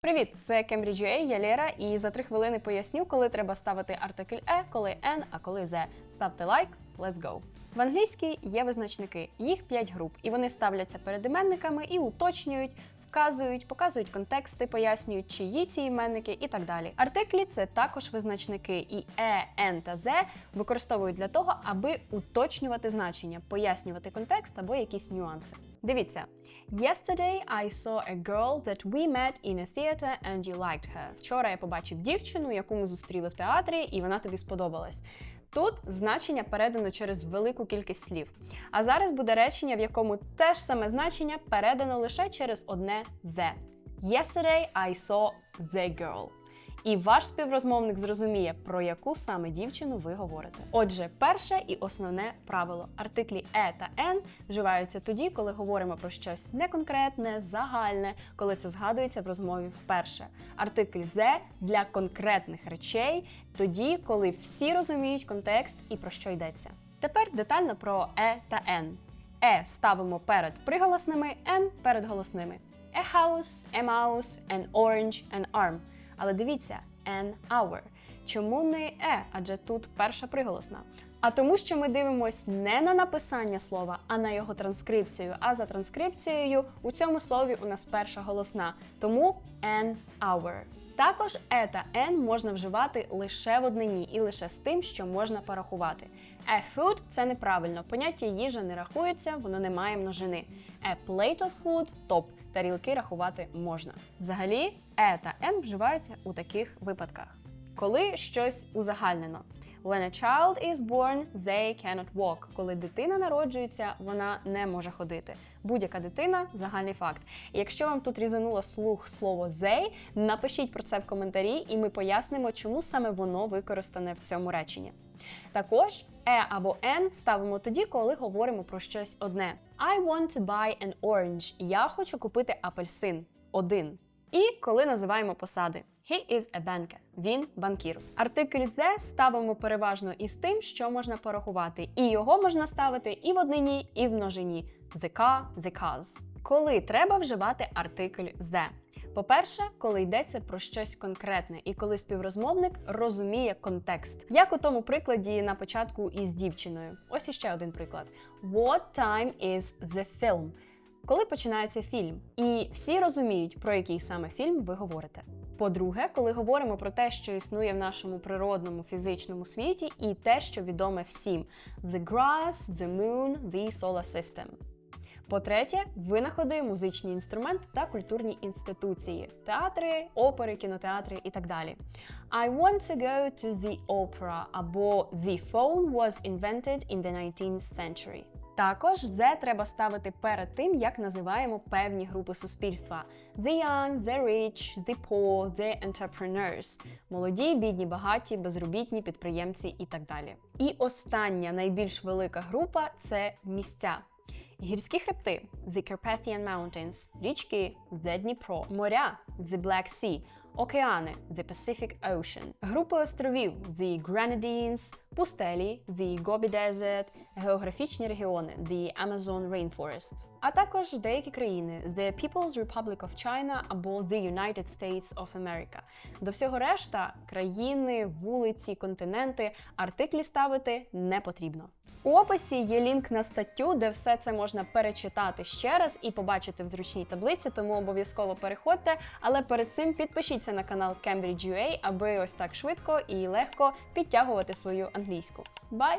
Привіт, це Cambridge.ua, я Лєра, і за три хвилини поясню, коли треба ставити артикль е, коли n, а коли the. Ставте лайк, let's go. В англійській є визначники, їх 5 груп, і вони ставляться перед іменниками і уточнюють, вказують, показують контексти, пояснюють, чиї ці іменники і так далі. Артиклі це також визначники, і е, n та the використовують для того, аби уточнювати значення, пояснювати контекст або якісь нюанси. Дивіться. Yesterday I saw a girl that we met in a theater and you liked her. Вчора я побачив дівчину, яку ми зустріли в театрі, і вона тобі сподобалась. Тут значення передано через велику кількість слів. А зараз буде речення, в якому те ж саме значення передано лише через одне the. Yesterday I saw the girl. І ваш співрозмовник зрозуміє, про яку саме дівчину ви говорите. Отже, перше і основне правило: артиклі е та н вживаються тоді, коли говоримо про щось неконкретне, загальне, коли це згадується в розмові вперше. Артикль the для конкретних речей, тоді, коли всі розуміють контекст і про що йдеться. Тепер детально про е та н. Е ставимо перед приголосними, н перед голосними. A house, a mouse, an orange, an arm. Але дивіться, an hour. Чому не е, адже тут перша приголосна? А тому, що ми дивимось не на написання слова, а на його транскрипцію. А за транскрипцією у цьому слові у нас перша голосна. Тому an hour. Також е та можна вживати лише в однині і лише з тим, що можна порахувати. A food – це неправильно. Поняття їжа не рахується, воно не має множини. A plate of food – топ. Тарілки рахувати можна. Взагалі, е та n вживаються у таких випадках. Коли щось узагальнено. When a child is born, they cannot walk. Коли дитина народжується, вона не може ходити. Будь-яка дитина загальний факт. І якщо вам тут різануло слух слово they, напишіть про це в коментарі, і ми пояснимо, чому саме воно використане в цьому реченні. Також е або n ставимо тоді, коли говоримо про щось одне. I want to buy an orange. Я хочу купити апельсин. Один. І коли називаємо посади. He is a banker. Він банкір. Артикль the ставимо переважно із тим, що можна порахувати. І його можна ставити і в однині, і в множині. The car, the cars. Коли треба вживати артикль the? По-перше, коли йдеться про щось конкретне, і коли співрозмовник розуміє контекст. Як у тому прикладі на початку із дівчиною. Ось іще один приклад. What time is the film? Коли починається фільм, і всі розуміють, про який саме фільм ви говорите. По-друге, коли говоримо про те, що існує в нашому природному фізичному світі, і те, що відоме всім: the grass, the moon, the solar system. По-третє, винаходи, музичні інструменти та культурні інституції, театри, опери, кінотеатри і так далі. I want to go to the opera або The phone was invented in the 19th century. Також «the» треба ставити перед тим, як називаємо певні групи суспільства: the young, the rich, the poor, the entrepreneurs – молоді, бідні, багаті, безробітні, підприємці і так далі. І остання найбільш велика група це місця. Гірські хребти The Carpathian Mountains, річки The Дніпро, моря The Black Sea, океани The Pacific Ocean, групи островів The Grenadines, пустелі The Gobi Desert, географічні регіони The Amazon Rainforest, а також деякі країни The People's Republic of China або The United States of America. До всього решта країни, вулиці, континенти, артиклі ставити не потрібно. У описі є лінк на статтю, де все це можна перечитати ще раз і побачити в зручній таблиці, тому обов'язково переходьте. Але перед цим підпишіться на канал Cambridge.ua, аби ось так швидко і легко підтягувати свою англійську. Бай!